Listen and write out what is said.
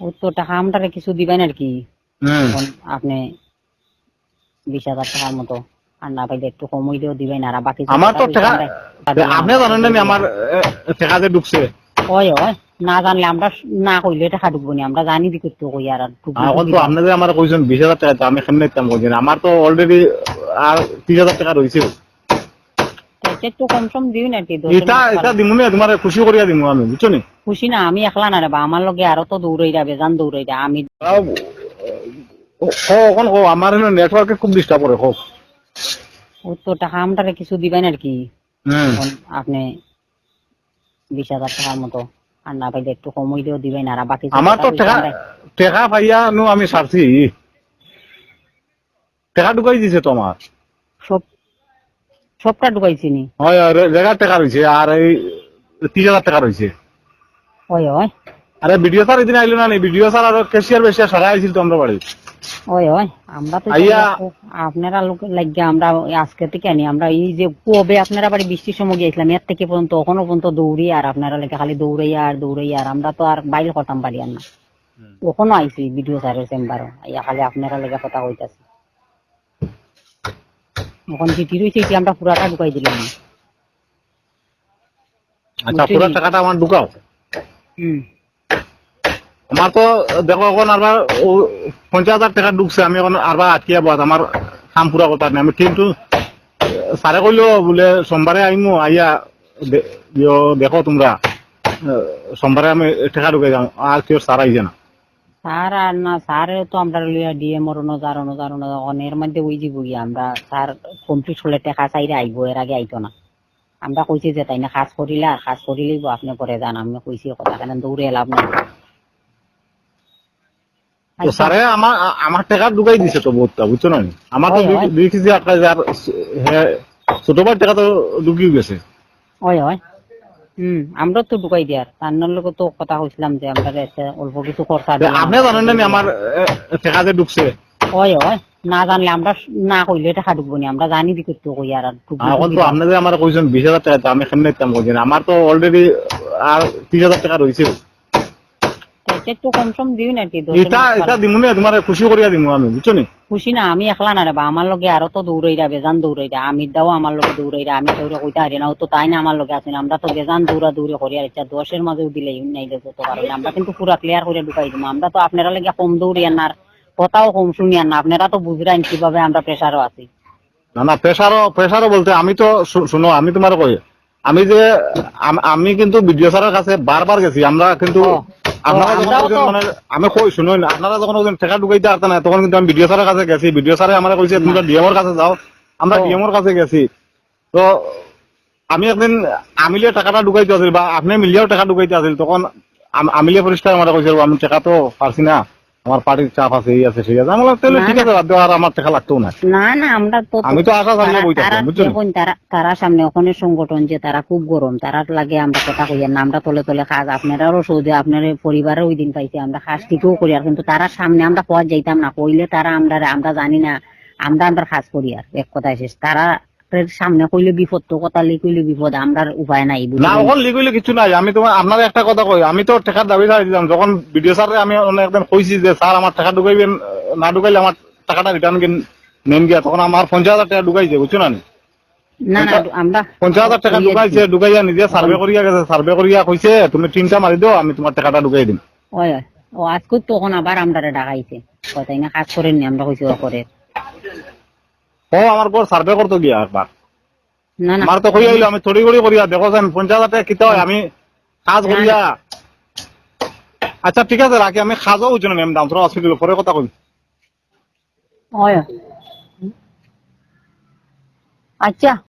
ও তো টাকা আমটারে কিছু দিবেন আর কি। আপনি বিশ হাজার টাকার মতো। আর না পাইলে একটু কম হইলেও দিবেন। আর বাকি আমার তো টাকা আপনি জানেন না আমার টাকা যে ঢুকছে? ওই ওই। না জানলে আমরা না কইলে টাকা ঢুকবো নি। আমরা জানি দি করতে কই আর এখন তো আপনি যে আমার কইছেন বিশ হাজার টাকা আমি কেমনে ইতাম কইছেন? আমার তো অলরেডি আর তিরিশ হাজার টাকা রয়েছে একটু কম সম দিও না কি এটা এটা দিমু না তোমার খুশি করিয়া দিমু আমি বুঝছ নি? খুশি না আমি একলা না রে বা আমার লগে আরও তো দৌড়াইরা বেজান দৌড়াইরা আমি এখন কো আমার নেটওয়ার্কে খুব ডিস্টার্ব করে হোক ও তো টাকা আমটারে কিছু দিবেন আর কি? আপনি বিশ হাজার টাকার মতো আর না পাইলে একটু কম হইলেও দিবেন আর বাকি আমার তো টাকা টাকা পাইয়া নো আমি সারছি টাকা ঢুকাই দিছে তো আমার সব সবটা ঢুকাইছি নি হয় টাকা রয়েছে আর এই তিরিশ হাজার টাকা রয়েছে। ওই ওই। আরে ভিডিও স্যার এদিন আইলো না ভিডিও স্যার আর ক্যাশিয়ার সারা আইছিল তো আমরা বাড়ি ওই ওই আমরা তো আইয়া- আপনারা আমরা আজকে থেকে আনি আমরা এই যে কবে আপনারা বাড়ি বৃষ্টির সময় গিয়েছিলাম এর থেকে পর্যন্ত এখনও পর্যন্ত দৌড়ি আর আপনারা লেগে খালি দৌড়াইয়া আর দৌড়াইয়া আর আমরা তো আর বাইরে করতাম পারি আর না। ওখানে আইছি ভিডিও স্যারের চেম্বারও খালি আপনারা লেগে কথা কইতাছি। ওখান চিঠি রয়েছে এটি আমরা পুরাটা ঢুকাই দিলাম। আচ্ছা পুরো টাকাটা আমার ঢুকাও? হুম। আমার তো দেখো এখন আরবার পঞ্চাশ হাজার টাকা ঢুকছে আমি এখন আরবার আটকিয়া বাদ আমার কাম পুরা কথা নেই। আমি কিন্তু স্যারে কইলো বলে সোমবারে আইমু আইয়া ইয়ো দেখো তোমরা সোমবারে আমি টাকা ঢুকাই যাও আর কেউ স্যার আইছে না। স্যার আর না স্যার তো আমরা ডিএম ওর নজার নজার অনের মধ্যে ওই যে বই আমরা স্যার কমপ্লিট হলে টাকা চাইলে আইবো এর আগে আইতো না। আমরা কইছি যে তাই না কাজ করিলা কাজ করিলেই আপনি পরে যান আমি কইছি কথা কেন দৌড়ে লাভ নাই স্যারে আমার আমার টাকা ঢুকাই দিছে তো বহুতটা বুঝছ না? আমার তো হয়, দুই- হয়। কেজি আটকা আর হ্যাঁ টাকা তো ঢুকিয়ে গেছে। ওই ওই হুম আমরা তো ঢুকাই দিয়ার তার লোক তো কথা কইছিলাম যে আমরা অল্প কিছু খরচা। আপনি জানেন না আমার টাকা যে ঢুকছে। হয় হয়। না জানলে আমরা না কইলে টাকা ঢুকবো না। আমরা জানি দিকে তো কই আর এখন তো আপনি যে আমার কইছেন বিশ হাজার টাকা আমি কেমনে ইতাম কইছেন? আমার তো অলরেডি আর তিরিশ হাজার টাকা রয়েছে একটু কম সম দিও না কি এটা এটা দিমু না তোমার খুশি করিয়া দিমু আমি বুঝছ নি খুশি না আমি একলা না রে বা আমার লগে আরও তো দৌড়াইরা বেজান দৌড়াইরা আমি দাও আমার লগে দৌড়াইরা আমি দৌড়ে কইতে হারি না ও তো তাই না আমার লগে আছেন আমরা তো বেজান দৌড়া দৌড়ে করি আর ইচ্ছা দশের মাঝেও দিলে নাই যত কারণে আমরা কিন্তু পুরা ক্লিয়ার করে ঢুকাই দিব আমরা তো আপনারা লাগে কম দৌড়ি না কথাও কম শুনি আর না আপনারা তো বুঝরাইন কীভাবে আমরা প্রেসারও আছি। না না প্রেসারও প্রেসারও বলতে আমি তো শুনো আমি তোমার কই আমি যে আমি কিন্তু বিডিও স্যারের কাছে বারবার গেছি আমরা কিন্তু আপনারা যখন তো- মানে আমি কই শুনুন আপনারা যখন ওজন টাকা দিয়ে আসতে না তখন কিন্তু আমি বিডিও স্যারের কাছে গেছি। বিডিও স্যারে আমার কইছে তোমরা ডিএম এর কাছে যাও। আমরা। ডিএম এর কাছে গেছি। তো আমি একদিন আমিলে টাকাটা ঢুকাইতে আছিল বা আপনি মিলিয়েও টাকা ঢুকাইতে আছিল তখন আম- আমিলে পরিষ্কার আমার কইছে আমি টাকা তো পারছি না। আমার পার্টির চাপ আছে এই আছে সেই আছে। আমি বললাম, তাহলে ঠিক আছে বাদ দাও, আর আমার টাকা লাগতো না। না না আমরা তো আমি তো আশা ছাড়িয়ে তারা- বইতে তারা তারা সামনে ওখানে সংগঠন যে তারা খুব গরম তারা লাগে আমরা কথা কই না আমরা তলে তলে কাজ আপনারাও সৌদি আপনার পরিবারও ওই দিন পাইছে আমরা কাজ ঠিকও করি আর কিন্তু তারা সামনে আমরা পথ যাইতাম না কইলে তারা আমরা আমরা জানি না আমরা আমরা কাজ করি আর এক কথায় শেষ। তারা এর সামনে কইলে বিপদ তো কথা লি কইলে বিপদ আমরা উপায় নাই না? ওখান লিগুলি কিছু নাই। আমি তোমার আপনার একটা কথা কই আমি তো টাকার দাবি ছাড়াই দিলাম যখন ভিডিও স্যারে আমি একদিন কইছি যে স্যার আমার টাকা ঢুকাইবেন না ঢুকাইলে আমার টাকাটা রিটার্ন নেন গিয়া। তখন আমার পঞ্চাশ হাজার টাকা ঢুকাইছে বুঝছ না না? না আমরা পঞ্চাশ হাজার টাকা ঢুকাইছে ঢুকাইয়া নিজে সার্ভে করিয়া গেছে সার্ভে করিয়া কইছে তুমি তিনটা মারি দাও আমি তোমার টাকাটা ঢুকাই দিম। ওই। ও আজকে তখন আবার আমরা ডাকাইছে। কথাই না কাজ করেননি আমরা কইছি ও করে। ও আমার পর সার্ভে করতে গিয়া একবার আমার তো কই আইলো আমি থড়ি গড়ি করিয়া দেখো যেন পঞ্চাশ হাজার টাকা কিতা হয় আমি কাজ করিয়া আচ্ছা ঠিক আছে রাখি আমি খাজও বুঝছ না আমি দামথরা হসপিটাল পরে কথা কই। আচ্ছা।